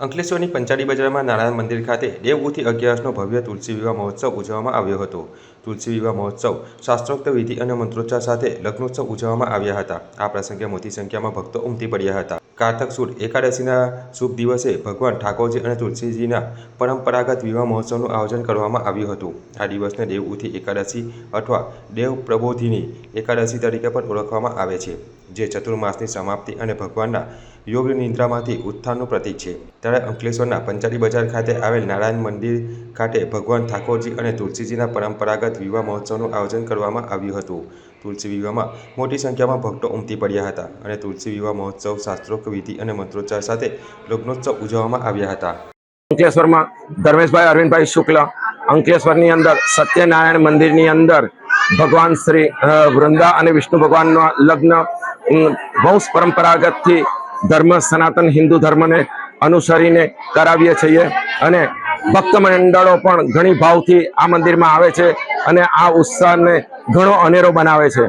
અંકલેશ્વરની પંચાળી બજારમાં નારાયણ મંદિર ખાતે દેવગુથી અગિયારસનો ભવ્ય તુલસી વિવાહ મહોત્સવ ઉજવવામાં આવ્યો હતો. તુલસી વિવાહ મહોત્સવ, શાસ્ત્રોક્ત વિધિ અને મંત્રોચ્ચાર સાથે લગ્નોત્સવ ઉજવવામાં આવ્યા હતા. આ પ્રસંગે મોટી સંખ્યામાં ભક્તો ઉમટી પડ્યા હતા. કારતક સુદ એકાદશીના શુભ દિવસે ભગવાન ઠાકોરજી અને તુલસીજીના પરંપરાગત વિવાહ મહોત્સવનું આયોજન કરવામાં આવ્યું હતું. આ દિવસને દેવઉથી એકાદશી અથવા દેવ પ્રબોધિની એકાદશી તરીકે પણ ઓળખવામાં આવે છે. જે ચતુર્માસની સમાપ્તિ અને ભગવાનના યોગ નિંદ્રામાંથી ઉત્થાનનું પ્રતીક છે. ત્યારે અંકલેશ્વરના પંચાળી બજાર ખાતે આવેલ નારાયણ મંદિર ખાતે ભગવાન ઠાકોરજી અને તુલસીજીના પરંપરાગત વિવાહ મહોત્સવનું આયોજન કરવામાં આવ્યું હતું. તુલસી વિવાહમાં મોટી સંખ્યામાં ભક્તો ઉમટી પડ્યા હતા અને તુલસી વિવાહ મહોત્સવ, શાસ્ત્રોક્ત વિધિ અને મંત્રોચ્ચાર સાથે લગ્નોત્સવ ઉજવવામાં આવ્યા હતા. અંકલેશ્વરમાં ધર્મેશભાઈ અરવિંદભાઈ શુક્લ અંકલેશ્વરની અંદર સત્યનારાયણ મંદિરની અંદર ભગવાન શ્રી વૃંદા અને વિષ્ણુ ભગવાનના લગ્ન વંશ પરંપરાગતથી ધર્મ, સનાતન હિન્દુ ધર્મને અનુસરીને કરાવીએ છીએ અને ભક્ત મંડળો પણ ઘણી ભાવથી આ મંદિરમાં આવે છે અને આ ઉત્સાહને ઘણો અનેરો બનાવે છે.